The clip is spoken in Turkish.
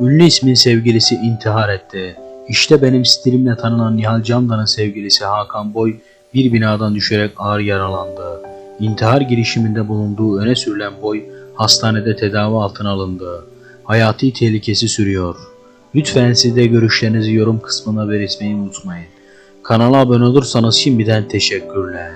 Ünlü ismin sevgilisi intihar etti. İşte benim stilimle tanınan Nihal Candan'ın sevgilisi Hakan Boy bir binadan düşerek ağır yaralandı. İntihar girişiminde bulunduğu öne sürülen Boy hastanede tedavi altına alındı. Hayati tehlikesi sürüyor. Lütfen siz de görüşlerinizi yorum kısmına belirtmeyi unutmayın. Kanala abone olursanız şimdiden teşekkürler.